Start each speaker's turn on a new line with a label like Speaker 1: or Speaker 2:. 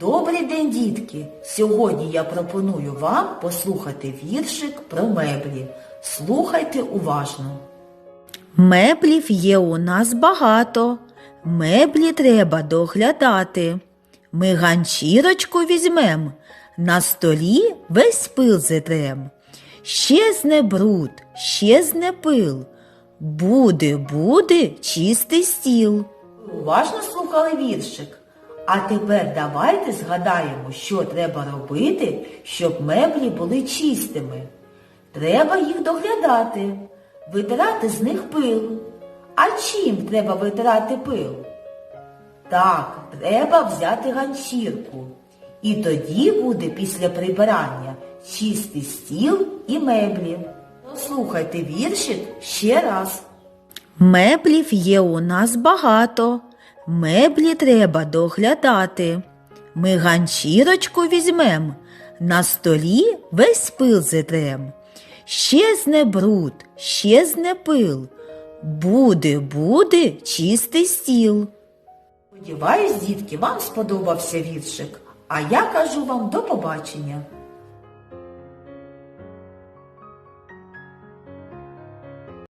Speaker 1: Добрий день, дітки! Сьогодні я пропоную вам послухати віршик про меблі. Слухайте уважно.
Speaker 2: Меблів є у нас багато, меблі треба доглядати. Ми ганчірочку візьмем, на столі весь пил зетрем. Щезне бруд, щезне пил, буде, буде чистий стіл.
Speaker 1: Уважно слухали віршик. А тепер давайте згадаємо, що треба робити, щоб меблі були чистими. Треба їх доглядати, витирати з них пил. А чим треба витирати пил? Так, треба взяти ганчірку. І тоді буде після прибирання чистий стіл і меблі. Послухайте віршик ще раз.
Speaker 2: Меблів є у нас багато, меблі треба доглядати. Ми ганчірочку візьмем, на столі весь пил зетрем. Щезне бруд, щезне пил, буде, буде чистий стіл.
Speaker 1: Сподіваюсь, дітки, вам сподобався віршик. А я кажу вам до побачення.